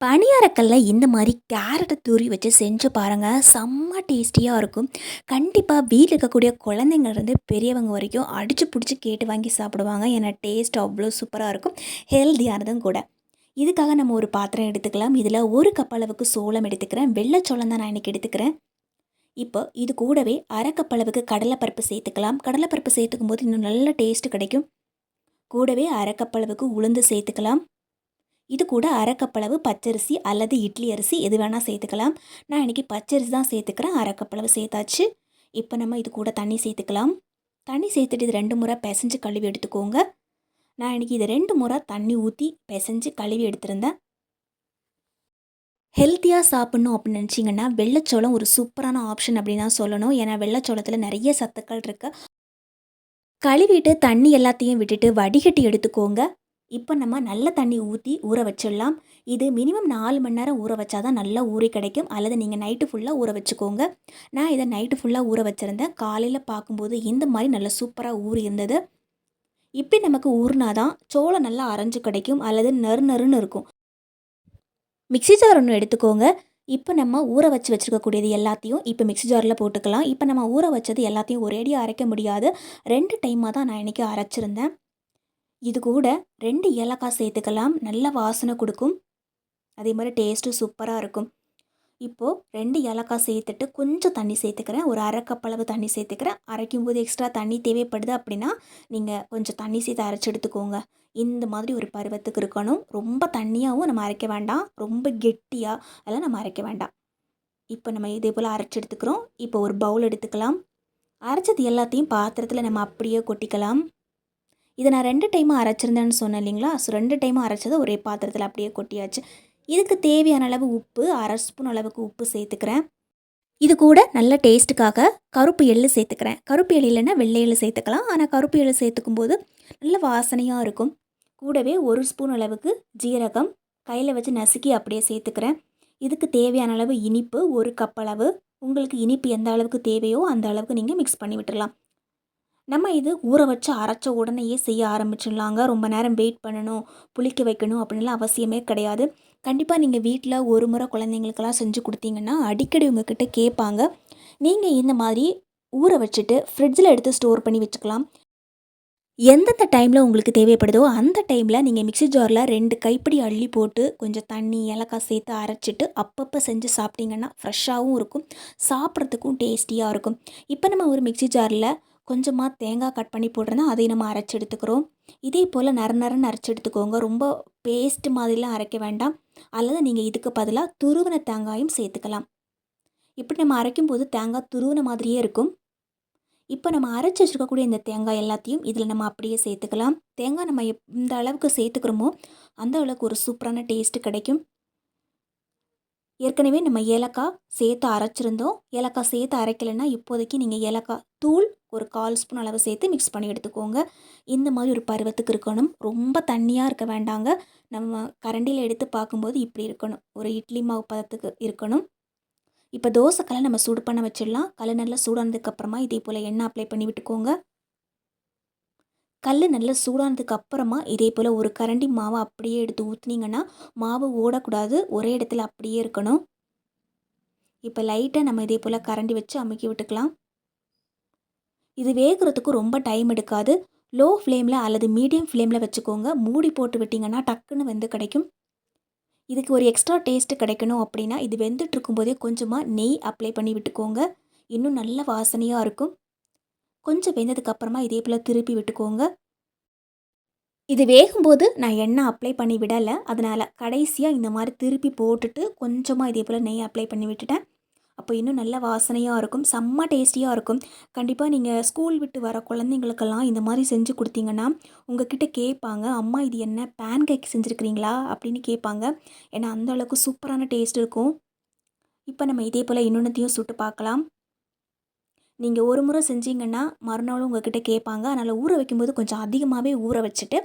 பணியாரக்கல்ல இந்த மாதிரி கேரட்டை தூரி வச்சு செஞ்சு பாருங்கள் செம்ம டேஸ்டியாக இருக்கும். கண்டிப்பாக வீட்டில் இருக்கக்கூடிய குழந்தைங்கள்லேருந்து பெரியவங்க வரைக்கும் அடித்து பிடிச்சி கேட்டு வாங்கி சாப்பிடுவாங்க. ஏன்னா டேஸ்ட் அவ்வளோ சூப்பராக இருக்கும். ஹெல்த்தியானதும் கூட. இதுக்காக நம்ம ஒரு பாத்திரம் எடுத்துக்கலாம். இதில் ஒரு கப் அளவுக்கு சோளம் எடுத்துக்கிறேன். வெள்ளைச்சோளம் தான் நான் இன்றைக்கி எடுத்துக்கிறேன். இப்போ இது கூடவே அரை கப் அளவுக்கு கடலைப்பருப்பு சேர்த்துக்கலாம். கடலைப்பருப்பு சேர்த்துக்கும் போது இன்னும் நல்ல டேஸ்ட்டு கிடைக்கும். கூடவே அரை கப் அளவுக்கு உளுந்து சேர்த்துக்கலாம். இது கூட அரைக்கப்பளவு பச்சரிசி அல்லது இட்லி அரிசி எது வேணால் சேர்த்துக்கலாம். நான் இன்றைக்கி பச்சரிசி தான் சேர்த்துக்கிறேன். அரைக்கப்பளவு சேர்த்தாச்சு. இப்போ நம்ம இது கூட தண்ணி சேர்த்துக்கலாம். தண்ணி சேர்த்துட்டு இது ரெண்டு முறை பிசைஞ்சு கழுவி எடுத்துக்கோங்க. நான் இன்றைக்கி இது ரெண்டு முறை தண்ணி ஊற்றி பிசைஞ்சு கழுவி எடுத்திருந்தேன். ஹெல்த்தியாக சாப்பிட்ணும் அப்படின்னு நினச்சிங்கன்னா வெள்ளச்சோளம் ஒரு சூப்பரான ஆப்ஷன் அப்படின்னு தான் சொல்லணும். ஏன்னா வெள்ளச்சோளத்தில் நிறைய சத்துக்கள் இருக்குது கழுவிட்டு தண்ணி எல்லாத்தையும் விட்டுட்டு வடிகட்டி எடுத்துக்கோங்க. இப்போ நம்ம நல்ல தண்ணி ஊற்றி ஊற வச்சிடலாம். இது மினிமம் நாலு மணி நேரம் ஊற வச்சா தான் நல்லா ஊறி கிடைக்கும். அல்லது நீங்கள் நைட்டு ஃபுல்லாக ஊற வச்சுக்கோங்க. நான் இதை நைட்டு ஃபுல்லாக ஊற வச்சுருந்தேன். காலையில் பார்க்கும்போது இந்த மாதிரி நல்லா சூப்பராக ஊறி இருந்தது. இப்படி நமக்கு ஊறினா தான் சோளம் நல்லா அரைஞ்சு கிடைக்கும். அல்லது நறு நறுன்னு இருக்கும். மிக்சி ஜார் ஒன்று எடுத்துக்கோங்க. இப்போ நம்ம ஊற வச்சு வச்சுருக்கக்கூடியது எல்லாத்தையும் இப்போ மிக்சி ஜாரில் போட்டுக்கலாம். இப்போ நம்ம ஊற வச்சது எல்லாத்தையும் ஒரேடியாக அரைக்க முடியாது. ரெண்டு டைமாக தான் நான் இன்றைக்கி அரைச்சிருந்தேன். இது கூட ரெண்டு ஏலக்காய் சேர்த்துக்கலாம். நல்ல வாசனை கொடுக்கும். அதே மாதிரி டேஸ்ட்டும் சூப்பராக இருக்கும். இப்போது ரெண்டு ஏலக்காய் சேர்த்துட்டு கொஞ்சம் தண்ணி சேர்த்துக்கிறேன். ஒரு அரை கப் அளவு தண்ணி சேர்த்துக்கிறேன். அரைக்கும் போது எக்ஸ்ட்ரா தண்ணி தேவைப்படுது அப்படின்னா நீங்கள் கொஞ்சம் தண்ணி சேர்த்து அரைச்சி எடுத்துக்கோங்க. இந்த மாதிரி ஒரு பருவத்துக்கு இருக்கணும். ரொம்ப தண்ணியாகவும் நம்ம அரைக்க வேண்டாம். ரொம்ப கெட்டியாக அதெல்லாம் நம்ம அரைக்க வேண்டாம். இப்போ நம்ம இதே போல் அரைச்சி எடுத்துக்கிறோம். இப்போ ஒரு பவுல் எடுத்துக்கலாம். அரைச்சது எல்லாத்தையும் பாத்திரத்தில் நம்ம அப்படியே கொட்டிக்கலாம். இதை நான் ரெண்டு டைமும் அரைச்சிருந்தேன்னு சொன்னேன் இல்லைங்களா? ஸோ ரெண்டு டைமும் அரைச்சதை ஒரே பாத்திரத்தில் அப்படியே கொட்டியாச்சு. இதுக்கு தேவையான அளவு உப்பு அரை ஸ்பூன் அளவுக்கு உப்பு சேர்த்துக்கிறேன். இது கூட நல்ல டேஸ்ட்டுக்காக கருப்பு எள்ளு சேர்த்துக்கிறேன். கருப்பு எள்ளு இல்லைன்னா வெள்ளை எள்ளு சேர்த்துக்கலாம். ஆனால் கருப்பு எள்ளு சேர்த்துக்கும் போது நல்ல வாசனையாக இருக்கும். கூடவே ஒரு ஸ்பூன் அளவுக்கு ஜீரகம். கையில் வச்சு நசுக்கி அப்படியே சேர்த்துக்கிறேன். இதுக்கு தேவையான அளவு இனிப்பு ஒரு கப் அளவு. உங்களுக்கு இனிப்பு எந்த அளவுக்கு தேவையோ அந்த அளவுக்கு நீங்கள் மிக்ஸ் பண்ணி விட்டுடலாம் நம்ம இது ஊற வச்சு அரைச்ச உடனேயே செய்ய ஆரம்பிச்சிடலாங்க. ரொம்ப நேரம் வெயிட் பண்ணணும் புளிக்க வைக்கணும் அப்படின்லாம் அவசியமே கிடையாது. கண்டிப்பாக நீங்கள் வீட்டில் ஒரு முறை குழந்தைங்களுக்கெல்லாம் செஞ்சு கொடுத்தீங்கன்னா அடிக்கடி உங்ககிட்ட கேட்பாங்க. நீங்கள் இந்த மாதிரி ஊற வச்சுட்டு ஃப்ரிட்ஜில் எடுத்து ஸ்டோர் பண்ணி வச்சுக்கலாம். எந்தெந்த டைமில் உங்களுக்கு தேவைப்படுதோ அந்த டைமில் நீங்கள் மிக்சி ஜாரில் ரெண்டு கைப்பிடி அள்ளி போட்டு கொஞ்சம் தண்ணி ஏலக்காய் சேர்த்து அரைச்சிட்டு அப்பப்போ செஞ்சு சாப்பிட்டிங்கன்னா ஃப்ரெஷ்ஷாகவும் இருக்கும். சாப்பிட்றதுக்கும் டேஸ்டியாக இருக்கும். இப்போ நம்ம ஒரு மிக்சி ஜாரில் கொஞ்சமாக தேங்காய் கட் பண்ணி போட்டிருந்தா அதை நம்ம அரைச்சி எடுத்துக்கிறோம். இதே போல் நர நரன்னு அரைச்சி எடுத்துக்கோங்க. ரொம்ப பேஸ்ட் மாதிரிலாம் அரைக்க வேண்டாம். அல்லது நீங்கள் இதுக்கு பதிலாக துருவின தேங்காயும் சேர்த்துக்கலாம். இப்படி நம்ம அரைக்கும் போது தேங்காய் துருவின மாதிரியே இருக்கும். இப்போ நம்ம அரைச்சி வச்சுருக்கக்கூடிய இந்த தேங்காய் எல்லாத்தையும் இதில் நம்ம அப்படியே சேர்த்துக்கலாம். தேங்காய் நம்ம எந்த அளவுக்கு சேர்த்துக்கிறோமோ அந்த அளவுக்கு ஒரு சூப்பரான டேஸ்ட்டு கிடைக்கும். ஏற்கனவே நம்ம ஏலக்காய் சேர்த்து அரைச்சிருந்தோம். ஏலக்காய் சேர்த்து அரைக்கலைன்னா இப்போதைக்கு நீங்கள் ஏலக்காய் தூள் ஒரு கால் ஸ்பூன் அளவு சேர்த்து மிக்ஸ் பண்ணி எடுத்துக்கோங்க. இந்த மாதிரி ஒரு பருவத்துக்கு இருக்கணும். ரொம்ப தண்ணியாக இருக்க வேண்டாங்க. நம்ம கரண்டியில் எடுத்து பார்க்கும்போது இப்படி இருக்கணும். ஒரு இட்லி மாவு பதத்துக்கு இருக்கணும். இப்போ தோசைக்கெல்லாம் நம்ம சூடு பண்ண வச்சிடலாம். கல் நல்லா சூடானதுக்கப்புறமா இதே போல் எண்ணெய் அப்ளை பண்ணி விட்டுக்கோங்க. கல் நல்லா சூடானதுக்கு அப்புறமா இதே போல் ஒரு கரண்டி மாவை அப்படியே எடுத்து ஊற்றுனீங்கன்னா மாவு ஓடக்கூடாது. ஒரே இடத்துல அப்படியே இருக்கணும். இப்போ லைட்டாக நம்ம இதே போல் கரண்டி வச்சு அமுக்கி விட்டுக்கலாம். இது வேகிறதுக்கு ரொம்ப டைம் எடுக்காது. லோ ஃப்ளேமில் அல்லது மீடியம் ஃப்ளேமில் வச்சுக்கோங்க. மூடி போட்டு விட்டிங்கன்னா டக்குன்னு வெந்து கிடைக்கும். இதுக்கு ஒரு எக்ஸ்ட்ரா டேஸ்ட்டு கிடைக்கணும் அப்படின்னா இது வெந்துட்டு இருக்கும்போதே கொஞ்சமாக நெய் அப்ளை பண்ணி விட்டுக்கோங்க. இன்னும் நல்ல வாசனையாக இருக்கும். கொஞ்சம் வெந்ததுக்கப்புறமா இதே போல் திருப்பி விட்டுக்கோங்க. இது வேகும்போது நான் எண்ணெய் அப்ளை பண்ணி விடலை. அதனால் கடைசியாக இந்த மாதிரி திருப்பி போட்டுட்டு கொஞ்சமாக இதே போல் நெய் அப்ளை பண்ணி விட்டுட்டேன். அப்போ இன்னும் நல்ல வாசனையாக இருக்கும் செம்ம டேஸ்டியாக இருக்கும். கண்டிப்பாக நீங்கள் ஸ்கூல் விட்டு வர குழந்தைங்களுக்கெல்லாம் இந்த மாதிரி செஞ்சு கொடுத்தீங்கன்னா உங்ககிட்ட கேட்பாங்க அம்மா இது என்ன பேன் கேக் செஞ்சுருக்கிறீங்களா? அப்படின்னு கேட்பாங்க. ஏன்னா அந்த அளவுக்கு சூப்பரான டேஸ்ட் இருக்கும். இப்போ நம்ம இதே போல் இன்னொன்றத்தையும் சுட்டு பார்க்கலாம். நீங்கள் ஒரு முறை செஞ்சீங்கன்னா மறுநாளும் உங்ககிட்ட கேட்பாங்க. அதனால் ஊற வைக்கும்போது கொஞ்சம் அதிகமாகவே ஊற வச்சுட்டு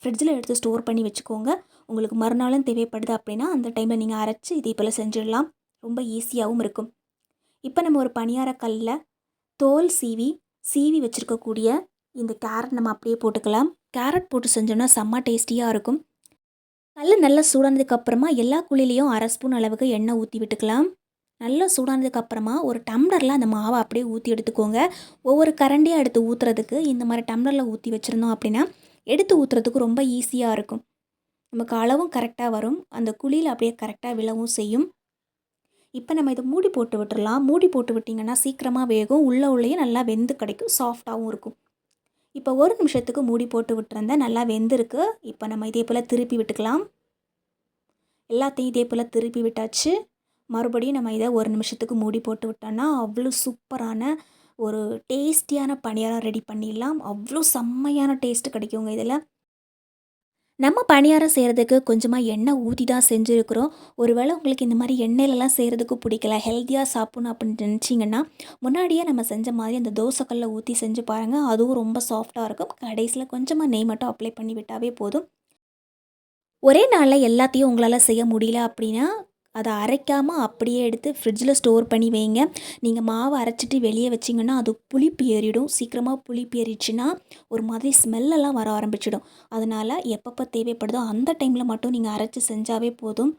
ஃப்ரிட்ஜில் எடுத்து ஸ்டோர் பண்ணி வச்சுக்கோங்க. உங்களுக்கு மறுநாளும் தேவைப்படுது அப்படின்னா அந்த டைமில் நீங்கள் அரைச்சி இதே போல் செஞ்சிடலாம். ரொம்ப ஈஸியாகவும் இருக்கும். இப்போ நம்ம ஒரு பணியார கல்லில் தோல் சீவி சீவி வச்சுருக்கக்கூடிய இந்த கேரட் நம்ம அப்படியே போட்டுக்கலாம். கேரட் போட்டு செஞ்சோன்னா செம்ம டேஸ்டியாக இருக்கும். கல் நல்லா சூடானதுக்கப்புறமா எல்லா குழிலையும் அரை ஸ்பூன் அளவுக்கு எண்ணெய் ஊற்றி விட்டுக்கலாம். நல்லா சூடானதுக்கப்புறமா ஒரு டம்ளரில் அந்த மாவை அப்படியே ஊற்றி எடுத்துக்கோங்க. ஒவ்வொரு கரண்டியாக எடுத்து ஊற்றுறதுக்கு இந்த மாதிரி டம்ளரில் ஊற்றி வச்சுருந்தோம் அப்படின்னா எடுத்து ஊற்றுறதுக்கு ரொம்ப ஈஸியாக இருக்கும். நமக்கு அளவும் கரெக்டாக வரும். அந்த குழியில் அப்படியே கரெக்டாக விழவும் செய்யும். இப்போ நம்ம இதை மூடி போட்டு விட்டுறலாம். மூடி போட்டு விட்டிங்கன்னா சீக்கிரமாக வேகும். உள்ளே உள்ளேயே நல்லா வெந்து கிடைக்கும். சாஃப்டாகவும் இருக்கும். இப்போ ஒரு நிமிஷத்துக்கு மூடி போட்டு விட்டுருந்தேன் நல்லா வெந்திருக்கு. இப்போ நம்ம இதே போல் திருப்பி விட்டுக்கலாம். எல்லாத்தையும் இதே போல் திருப்பி விட்டாச்சு. மறுபடியும் நம்ம இதை ஒரு நிமிஷத்துக்கு மூடி போட்டு விட்டோன்னா அவ்வளோ சூப்பரான ஒரு டேஸ்டியான பணியாரம் ரெடி பண்ணிடலாம். அவ்வளோ செம்மையான டேஸ்ட்டு கிடைக்குங்க இதில். நம்ம பணியாரம் செய்கிறதுக்கு கொஞ்சமாக எண்ணெய் ஊற்றி தான் செஞ்சுருக்குறோம். ஒருவேளை உங்களுக்கு இந்த மாதிரி எண்ணெயிலலாம் செய்கிறதுக்கு பிடிக்கல ஹெல்த்தியாக சாப்பிட்ணும் அப்படின்னு நினச்சிங்கன்னா முன்னாடியே நம்ம செஞ்ச மாதிரி அந்த தோசைக்கல்ல ஊற்றி செஞ்சு பாருங்கள் அதுவும் ரொம்ப சாஃப்டாக இருக்கும். கடைசியில் கொஞ்சமாக நெய் மட்டும் அப்ளை பண்ணி விட்டாவே போதும். ஒரே நாளில் எல்லாத்தையும் உங்களால் செய்ய முடியல அப்படின்னா அதை அரைக்காமல் அப்படியே எடுத்து ஃப்ரிட்ஜில் ஸ்டோர் பண்ணி வைங்க. நீங்கள் மாவை அரைச்சிட்டு வெளியே வச்சிங்கன்னா அது புளிப்பு ஏறிடும். சீக்கிரமாக புளிப்பு ஏறிடுச்சுன்னா ஒரு மாதிரி ஸ்மெல்லெல்லாம் வர ஆரம்பிச்சிடும். அதனால் எப்பப்போ தேவைப்படுதோ அந்த டைமில் மட்டும் நீங்கள் அரைச்சி செஞ்சாவே போதும்.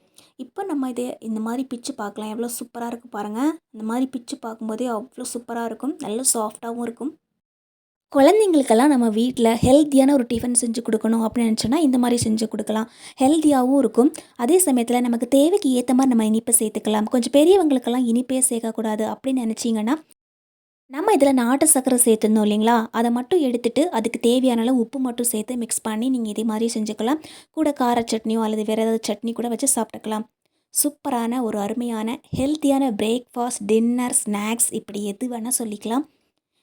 இப்போ நம்ம இதே இந்த மாதிரி பிச்சு பார்க்கலாம். எவ்வளோ சூப்பராக இருக்குது பாருங்கள் இந்த மாதிரி பிச்சு பார்க்கும்போதே அவ்வளோ சூப்பராக இருக்கும். நல்ல சாஃப்டாகவும் இருக்கும். குழந்தைங்களுக்கெல்லாம் நம்ம வீட்டில் ஹெல்த்தியான ஒரு டிஃபன் செஞ்சு கொடுக்கணும் அப்படின்னு நினச்சோன்னா இந்த மாதிரி செஞ்சு கொடுக்கலாம். ஹெல்த்தியாகவும் இருக்கும். அதே சமயத்தில் நமக்கு தேவைக்கு ஏற்ற மாதிரி நம்ம இனிப்பை சேர்த்துக்கலாம். கொஞ்சம் பெரியவங்களுக்கெல்லாம் இனிப்பே சேர்க்கக்கூடாது அப்படின்னு நினச்சிங்கன்னா நம்ம இதில் நாட்டு சர்க்கரை சேர்த்துருந்தோம் இல்லைங்களா? அதை மட்டும் எடுத்துகிட்டு அதுக்கு தேவையான அளவு உப்பு மட்டும் சேர்த்து மிக்ஸ் பண்ணி நீங்கள் இதே மாதிரி செஞ்சுக்கலாம். கூட கார சட்னியோ அல்லது வேறு ஏதாவது சட்னி கூட வச்சு சாப்பிட்டுக்கலாம். சூப்பரான ஒரு அருமையான ஹெல்த்தியான பிரேக்ஃபாஸ்ட் டின்னர் ஸ்நாக்ஸ் இப்படி எது வேணால் சொல்லிக்கலாம்.